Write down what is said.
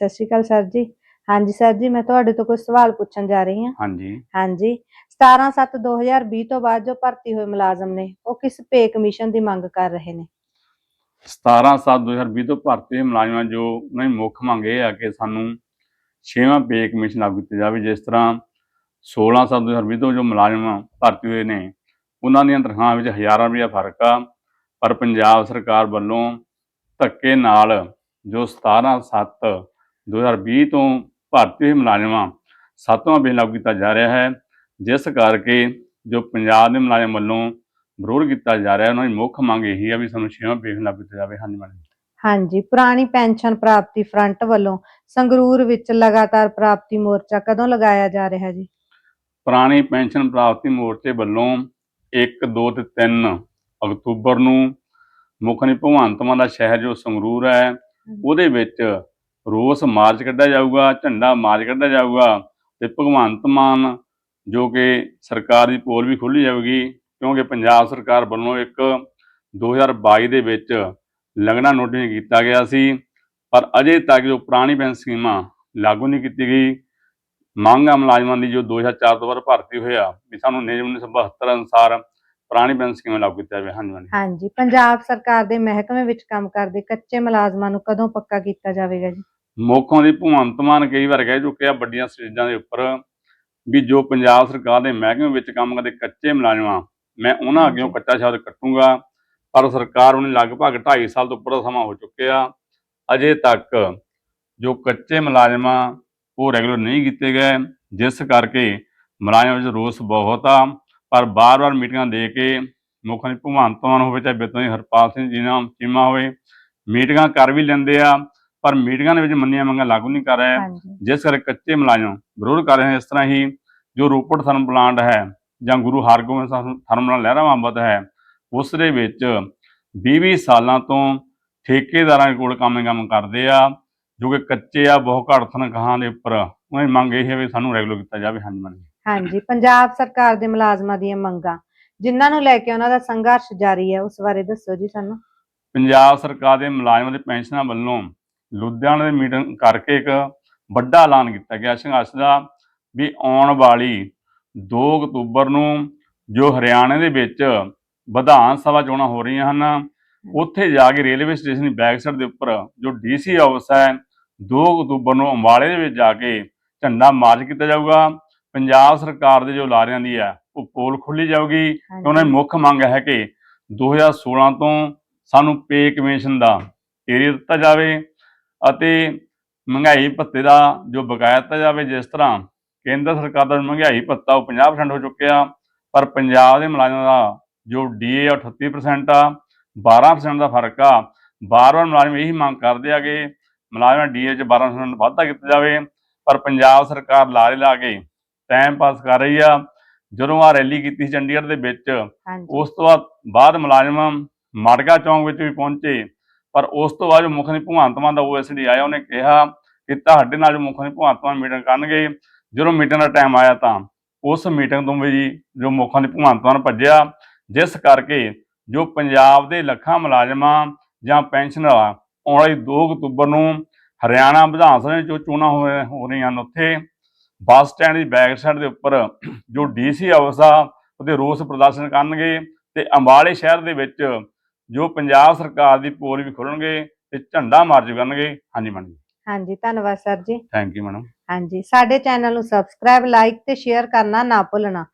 ਸਤਿ ਸ਼੍ਰੀ ਅਕਾਲ ਸਰ ਜੀ। ਹਾਂਜੀ ਸਰ ਜੀ ਮੈਂ ਤੁਹਾਡੇ ਤੋਂ ਕੁਝ ਸਵਾਲ ਪੁੱਛਣ ਜਾ ਰਹੀ ਹਾਂ। ਹਾਂਜੀ। ਹਾਂਜੀ। 17/7/2020 ਤੋਂ ਬਾਅਦ ਜੋ ਭਰਤੀ ਹੋਏ ਮੁਲਾਜ਼ਮ ਨੇ ਉਹ ਕਿਸ ਪੇ ਕਮਿਸ਼ਨ ਦੀ ਮੰਗ ਕਰ ਰਹੇ ਨੇ? 17 7 2020 ਤੋਂ ਭਰਤੀ ਹੋਏ ਮੁਲਾਜ਼ਮਾਂ ਜੋ ਉਹਨਾਂ ਦੀ ਮੁੱਖ ਮੰਗ ਇਹ ਆ ਕਿ ਸਾਨੂੰ ਛੇਵਾਂ ਪੇ ਕਮਿਸ਼ਨ ਲਾਗੂ ਕੀਤਾ ਜਾਵੇ ਜਿਸ ਤਰ੍ਹਾਂ 16 7 2020 ਤੋਂ ਜੋ ਮੁਲਾਜ਼ਮ ਭਰਤੀ ਹੋਏ ਨੇ ਉਹਨਾਂ ਦੀਆਂ ਤਨਖਾਹਾਂ ਵਿੱਚ ਹਜ਼ਾਰਾਂ ਰੁਪਏ ਫ਼ਰਕ ਆ। ਪਰ ਪੰਜਾਬ ਸਰਕਾਰ ਵੱਲੋਂ ਧੱਕੇ ਨਾਲ ਜੋ 17 7 2020 ਤੋਂ ਭਰਤੀ ਮੁਲਾਜ਼ਮਾਂ ਸੱਤਵਾਂ ਪੇ ਲਾਗੂ ਕੀਤਾ ਜਾ ਰਿਹਾ ਹੈ ਜਿਸ ਕਰਕੇ ਜੋ ਪੰਜਾਬ ਦੇ ਮੁਲਾਜ਼ਮ ਵੱਲੋਂ ਵਿਰੋਧ ਕੀਤਾ ਜਾ ਰਿਹਾ ਉਹਨਾਂ ਦੀ ਮੁੱਖ ਮੰਗ ਇਹੀ ਆ ਵੀ ਸਾਨੂੰ ਛੇਵਾਂ ਪੇ ਲਾਗੂ ਕੀਤਾ ਜਾਵੇ। ਹਾਂਜੀ ਮੈਡਮ ਹਾਂਜੀ ਪੁਰਾਣੀ ਪੈਨਸ਼ਨ ਪ੍ਰਾਪਤੀ ਫਰੰਟ ਵੱਲੋਂ ਸੰਗਰੂਰ ਵਿੱਚ ਲਗਾਤਾਰ ਪ੍ਰਾਪਤੀ ਮੋਰਚਾ ਕਦੋਂ ਲਗਾਇਆ ਜਾ ਰਿਹਾ ਜੀ? ਪੁਰਾਣੀ ਪੈਨਸ਼ਨ ਪ੍ਰਾਪਤੀ ਮੋਰਚੇ ਵੱਲੋਂ 1 2 ਤੇ 3 ਅਕਤੂਬਰ ਨੂੰ ਮੁੱਖ ਨੀ ਭਗਵੰਤ ਮਾਨ ਦਾ ਸ਼ਹਿਰ ਜੋ ਸੰਗਰੂਰ ਹੈ। ਉਹਦੇ ਵਿੱਚ ਰੋਸ ਮਾਰਚ ਕੱਢਿਆ ਜਾਊਗਾ, ਝੰਡਾ ਮਾਰਚ ਕੱਢਿਆ ਜਾਊਗਾ ਤੇ ਭਗਵੰਤ ਮਾਨ ਜੋ ਕਿ ਸਰਕਾਰ ਦੀ ਪੋਲ ਵੀ ਖੋਲੀ ਜਾਊਗੀ, ਕਿਉਂਕਿ ਪੰਜਾਬ ਸਰਕਾਰ ਵੱਲੋਂ ਇੱਕ 2022 ਦੇ ਵਿੱਚ ਲੰਘਣਾ ਨੋਟਿਸ ਕੀਤਾ ਗਿਆ ਸੀ, ਪਰ ਅਜੇ ਤੱਕ ਜੋ ਪੁਰਾਣੀ ਪੈਨਸ਼ਨ ਸਕੀਮਾਂ ਲਾਗੂ ਨਹੀਂ ਕੀਤੀ ਗਈ, ਮੰਗ ਆ ਮੁਲਾਜ਼ਮਾਂ ਦੀ ਜੋ 2004 ਤੋਂ ਬਾਅਦ ਭਰਤੀ ਹੋਇਆ, ਵੀ ਸਾਨੂੰ ਨਿਯਮ 1972 ਅਨੁਸਾਰ ਪੁਰਾਣੀ ਪੈਨਸ਼ਨ ਸਕੀਮਾਂ ਲਾਗੂ ਕੀਤਾ ਜਾਵੇ। ਹਾਂਜੀ। ਹਾਂਜੀ, ਪੰਜਾਬ ਸਰਕਾਰ ਦੇ ਮਹਿਕਮੇ ਵਿੱਚ ਕੰਮ ਕਰਦੇ ਕੱਚੇ ਮੁਲਾਜ਼ਮਾਂ ਨੂੰ ਕਦੋਂ ਪੱਕਾ ਕੀਤਾ ਜਾਵੇਗਾ ਜੀ? ਮੁੱਖੋਂ ਦੀ ਭਗਵੰਤ ਮਾਨ ਕਈ ਵਾਰ ਕਹਿ ਚੁੱਕਿਆ ਵੱਡੀਆਂ ਸਟੇਜਾਂ ਦੇ ਉੱਪਰ ਵੀ ਜੋ ਪੰਜਾਬ ਸਰਕਾਰ ਦੇ ਮਹਿਕਮੇ ਵਿੱਚ ਕੰਮ ਕਰਦੇ ਕੱਚੇ ਮੁਲਾਜ਼ਮਾਂ ਮੈਂ ਉਹਨਾਂ ਅੱਗੇੋਂ। ਕੱਚਾ ਸ਼ਬਦ ਕੱਟੂੰਗਾ ਪਰ ਸਰਕਾਰ ਉਹਨੇ ਲਗਭਗ 2.5 ਸਾਲ ਤੋਂ ਉੱਪਰ ਦਾ ਸਮਾਂ ਹੋ ਚੁੱਕਿਆ। ਅਜੇ ਤੱਕ ਜੋ ਕੱਚੇ ਮੁਲਾਜ਼ਮਾਂ ਉਹ ਰੈਗੂਲਰ ਨਹੀਂ ਕੀਤੇ ਗਏ ਜਿਸ ਕਰਕੇ ਮੁਲਾਜ਼ਮਾਂ ਵਿੱਚ ਰੋਸ ਬਹੁਤ ਆ। ਪਰ ਬਾਰ-ਬਾਰ ਮੀਟਿੰਗਾਂ ਦੇ ਕੇ ਮੁੱਖ ਮੰਤਰੀ ਭਗਵੰਤ ਮਾਨ ਹੋਵੇ ਚਾਹੇ ਬਿੱਤੋਂ ਦੀ ਹਰਪਾਲ ਸਿੰਘ ਜੀ ਨਾਲ ਚੀਮਾ ਹੋਵੇ ਮੀਟਿੰਗਾਂ ਕਰ ਵੀ ਲੈਂਦੇ ਆ। ਪਰ ਮੀਟਿੰਗਾਂ ਦੇ ਵਿੱਚ ਮੰਨੀਆਂ ਮੰਗਾਂ ਲਾਗੂ ਨਹੀਂ ਕਰ ਰਹੇ। ਜਿਸ ਕਰਕੇ ਕੱਚੇ ਮੁਲਾਜ਼ਮ ਵਿਰੋਧ ਕਰ ਰਹੇ ਹਨ ਇਸ ਤਰ੍ਹਾਂ ਹੀ ਜੋ ਰੋਪੜ ਥਰਮ ਪਲਾਂਟ ਹੈ ਜਾਂ ਗੁਰੂ ਹਰਗੋਬਿੰਦ ਸਾਹਿਬ ਥਰਮ ਪਲਾਂਟ ਲਹਿਰਾਵਾਂ ਹੈ ਉਸ ਦੇ ਵਿੱਚ 20-20 ਸਾਲਾਂ ਤੋਂ ਠੇਕੇਦਾਰਾਂ ਕੋਲ ਕੰਮ ਕੰਮ ਕਰਦੇ ਆ ਜੋ ਕਿ ਕੱਚੇ ਆ ਬਹੁਤ ਘੱਟ ਤਨਖਾਹਾਂ ਦੇ ਉੱਪਰ। ਉਹਨਾਂ ਦੀ ਮੰਗ ਇਹ ਹੈ ਵੀ ਸਾਨੂੰ ਰੈਗੂਲਰ ਕੀਤਾ ਜਾਵੇ। ਹਾਂਜੀ ਮੈਡਮ ਹਾਂਜੀ ਪੰਜਾਬ ਸਰਕਾਰ ਦੇ ਮੁਲਾਜ਼ਮਾਂ ਦੀਆਂ ਮੰਗਾਂ। ਜਿਨ੍ਹਾਂ ਨੂੰ ਲੈ ਕੇ ਉਹਨਾਂ ਦਾ ਸੰਘਰਸ਼ ਜਾਰੀ ਹੈ ਉਸ ਬਾਰੇ ਦੱਸੋ ਜੀ ਸਾਨੂੰ। ਪੰਜਾਬ ਸਰਕਾਰ ਦੇ ਮੁਲਾਜ਼ਮਾਂ ਦੇ ਪੈਨਸ਼ਨਾਂ ਵੱਲੋਂ ਲੁਧਿਆਣਾ ਦੇ ਮੀਟਿੰਗ ਕਰਕੇ ਇੱਕ ਵੱਡਾ ਐਲਾਨ ਕੀਤਾ ਗਿਆ। ਸੰਘਰਸ਼ ਦਾ ਵੀ ਆਉਣ ਵਾਲੀ 2 ਅਕਤੂਬਰ ਨੂੰ ਜੋ ਹਰਿਆਣੇ ਦੇ ਵਿੱਚ ਵਿਧਾਨ ਸਭਾ ਚੋਣਾਂ ਹੋ ਰਹੀਆਂ ਹਨ ਉੱਥੇ ਜਾ ਕੇ ਰੇਲਵੇ ਸਟੇਸ਼ਨ ਦੀ ਬੈਕ ਸਾਈਡ ਦੇ ਉੱਪਰ ਜੋ ਡੀਸੀ ਆਫਿਸ ਹੈ 2 ਅਕਤੂਬਰ ਨੂੰ ਅੰਬਾਲੇ ਦੇ ਵਿੱਚ ਜਾ ਕੇ ਝੰਡਾ ਮਾਰਚ ਕੀਤਾ ਜਾਊਗਾ। ਪੰਜਾਬ ਸਰਕਾਰ ਦੇ ਜੋ ਲਾਰਿਆਂ ਦੀ ਹੈ ਉਹ ਪੋਲ ਖੋਲੀ ਜਾਊਗੀ ਉਹਨਾਂ ਦੀ ਮੁੱਖ ਮੰਗ ਹੈ ਕਿ 2016 ਤੋਂ ਸਾਨੂੰ ਪੇ ਕਮਿਸ਼ਨ ਦਾ ਏਰੀਆ ਦਿੱਤਾ ਜਾਵੇ। ਅਤੇ ਮਹਿੰਗਾਈ ਭੱਤੇ ਦਾ ਜੋ ਬਕਾਇਆ ਦਿੱਤਾ ਜਾਵੇ ਜਿਸ ਤਰ੍ਹਾਂ ਕੇਂਦਰ ਸਰਕਾਰ ਦਾ ਮਹਿੰਗਾਈ ਭੱਤਾ ਉਹ 50% ਹੋ ਚੁੱਕਿਆ ਪਰ ਪੰਜਾਬ ਦੇ ਮੁਲਾਜ਼ਮਾਂ ਦਾ ਜੋ ਡੀਏ 38% ਆ 12% ਦਾ ਫ਼ਰਕ ਆ। ਬਾਰ-ਬਾਰ ਮੁਲਾਜ਼ਮ ਇਹੀ ਮੰਗ ਕਰਦੇ ਆ ਕਿ ਮੁਲਾਜ਼ਮਾਂ ਡੀਏ 'ਚ 12% ਵਾਧਾ ਕੀਤਾ ਜਾਵੇ ਪਰ ਪੰਜਾਬ ਸਰਕਾਰ ਲਾਰੇ ਲਾ ਕੇ ਟਾਈਮ ਪਾਸ ਕਰ ਰਹੀ ਆ। ਜਦੋਂ ਆ ਰੈਲੀ ਕੀਤੀ ਸੀ ਚੰਡੀਗੜ੍ਹ ਦੇ ਵਿੱਚ ਉਸ ਤੋਂ ਬਾਅਦ ਬਾਅਦ ਮੁਲਾਜ਼ਮ ਮਾੜਗਾ ਚੌਂਕ ਵਿੱਚ ਵੀ ਪਹੁੰਚੇ। ਪਰ ਉਸ ਤੋਂ ਬਾਅਦ ਜੋ ਮੁੱਖ ਮੰਤਰੀ ਭਗਵੰਤ ਮਾਨ ਦਾ ਓਐਸਡੀ ਆਇਆ, ਉਹਨੇ ਕਿਹਾ ਕਿ ਤੁਹਾਡੇ ਨਾਲ ਜੋ ਮੁੱਖ ਮੰਤਰੀ ਭਗਵੰਤ ਮਾਨ ਮੀਟਿੰਗ ਕਰਨਗੇ, ਜਦੋਂ ਮੀਟਿੰਗ ਦਾ ਟਾਈਮ ਆਇਆ ਤਾਂ ਉਸ ਮੀਟਿੰਗ ਤੋਂ ਵੀ ਜੋ ਮੁੱਖ ਮੰਤਰੀ ਭਗਵੰਤ ਮਾਨ ਭੱਜਿਆ, ਜਿਸ ਕਰਕੇ ਜੋ ਪੰਜਾਬ ਦੇ ਲੱਖਾਂ ਮੁਲਾਜ਼ਮਾਂ ਜਾਂ ਪੈਨਸ਼ਨਰ ਆਉਣ ਵਾਲੀ 2 ਅਕਤੂਬਰ ਨੂੰ ਹਰਿਆਣਾ ਵਿਧਾਨ ਸਭਾ ਜੋ ਚੋਣਾਂ ਹੋ ਹੋ ਰਹੀਆਂ ਹਨ ਉੱਥੇ, ਬੱਸ ਸਟੈਂਡ ਦੀ ਬੈਕ ਸਾਈਡ ਦੇ ਉੱਪਰ ਜੋ ਡੀਸੀ ਹਾਊਸ ਆ ਉਹਦੇ ਰੋਸ ਪ੍ਰਦਰਸ਼ਨ ਕਰਨਗੇ ਤੇ ਅੰਬਾਲੇ ਸ਼ਹਿਰ ਦੇ ਵਿੱਚ ਜੋ ਪੰਜਾਬ ਸਰਕਾਰ ਦੀ ਪੋਲ ਵੀ ਖੋਲਣਗੇ ਤੇ ਝੰਡਾ ਮਾਰਚ ਕਰਨਗੇ। ਹਾਂਜੀ ਮੈਡਮ ਹਾਂਜੀ ਧੰਨਵਾਦ sir ji. Thank you madam. ਹਾਂਜੀ ਸਾਡੇ ਚੈਨਲ ਨੂੰ ਸਬਸਕ੍ਰਾਈਬ ਲਾਈਕ ਤੇ ਸ਼ੇਅਰ ਕਰਨਾ ਨਾ ਭੁੱਲਣਾ।